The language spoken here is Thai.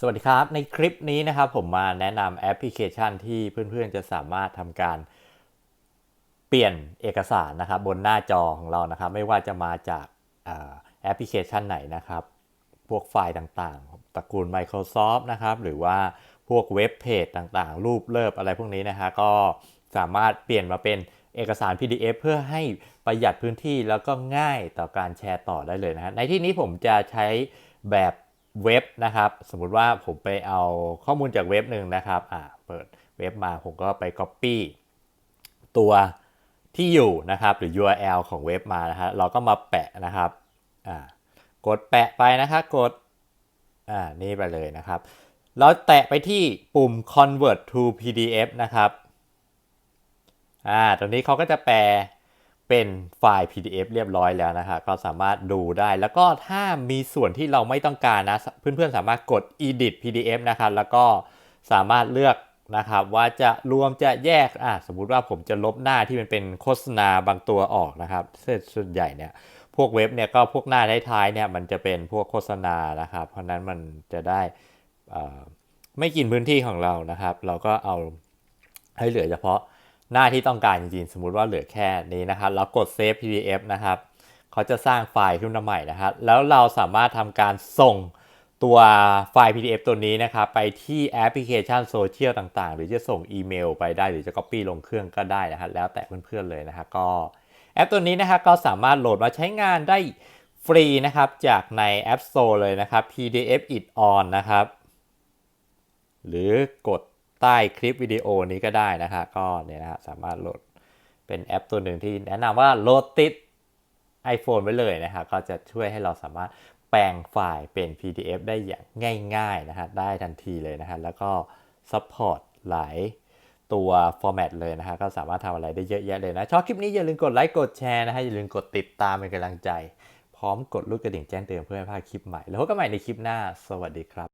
สวัสดีครับ ในคลิปนี้นะครับผมมาแนะนำแอปพลิเคชันที่เพื่อนๆจะสามารถทำการเปลี่ยนเอกสารนะครับ บนหน้าจอของเรานะครับ ไม่ว่าจะมาจากแอปพลิเคชันไหนนะครับ พวกไฟล์ต่างๆ ตระกูล Microsoft นะครับ หรือว่าพวกเว็บเพจต่างๆ รูปเลิฟอะไรพวกนี้นะฮะก็สามารถเปลี่ยนมาเป็นเอกสาร PDF เพื่อให้ประหยัดพื้นที่แล้วก็ง่ายต่อการแชร์ต่อได้เลยนะฮะในที่นี้ผมจะใช้แบบ เว็บนะครับ สมมุติว่าผมไปเอาข้อมูลจากเว็บหนึ่งนะครับอ่าเปิดเว็บมาผมก็ไป Copy ตัวที่อยู่นะครับหรือ URL ของเว็บมานะฮะเราก็มาแปะนะครับอ่ากดแปะไปนะครับกดอ่านี่ไปเลยนะครับ เราแตะไปที่ปุ่ม convert to PDF นะครับอ่าตรงนี้เขาก็จะแปล เป็นไฟล์ PDF เรียบร้อยแล้วนะครับก็สามารถดูได้ แล้วก็ถ้ามีส่วนที่เราไม่ต้องการนะ เพื่อนๆ สามารถกด edit PDF นะครับ แล้วก็สามารถเลือกนะครับว่าจะรวมจะแยกอะสมมุติว่าผมจะลบหน้าที่มันเป็นโฆษณาบางตัวออกนะครับส่วนใหญ่เนี่ยพวกเว็บเนี่ยก็พวกหน้าท้ายๆเนี่ยมันจะเป็นพวกโฆษณานะครับ เพราะนั้นมันจะได้ไม่กินพื้นที่ของเรานะครับ เราก็เอาให้เหลือเฉพาะ หน้าที่ต้องการจริงๆ สมมุติว่าเหลือแค่นี้นะครับแล้วกด Save PDF นะครับเขาจะสร้างไฟล์ขึ้นมาใหม่นะครับแล้วเราสามารถทำการส่งตัวไฟล์ PDF ตัวนี้นะครับไปที่แอปพลิเคชันโซเชียลต่างๆ หรือจะส่งอีเมลไปได้หรือจะ Copy ลงเครื่องก็ได้นะครับแล้วแต่เพื่อนๆเลยนะครับก็แอปตัวนี้นะครับก็สามารถโหลดมาใช้งานได้ฟรีนะครับจากใน App Store เลยนะครับ PDF it on นะครับ หรือกด ใต้คลิปวิดีโอนี้ก็ได้นะครับก็เนี่ยนะฮะสามารถโหลดเป็นแอปตัวหนึ่งที่แนะนำว่าโหลดติด iPhone ไว้เลยนะครับก็จะช่วยให้เราสามารถแปลงไฟล์เป็น PDF ได้อย่างง่ายๆนะฮะได้ทันทีเลยนะฮะแล้วก็ support หลายตัวฟอร์แมตเลยนะฮะก็สามารถทำอะไรได้เยอะแยะเลยนะ ชอบคลิปนี้อย่าลืมกดไลค์กดแชร์นะฮะอย่าลืมกดติดตามเป็นกำลังใจ พร้อมกดลูกกระดิ่งแจ้งเตือนเพื่อไม่พลาดคลิปใหม่ แล้วพบกันใหม่ในคลิปหน้า สวัสดีครับ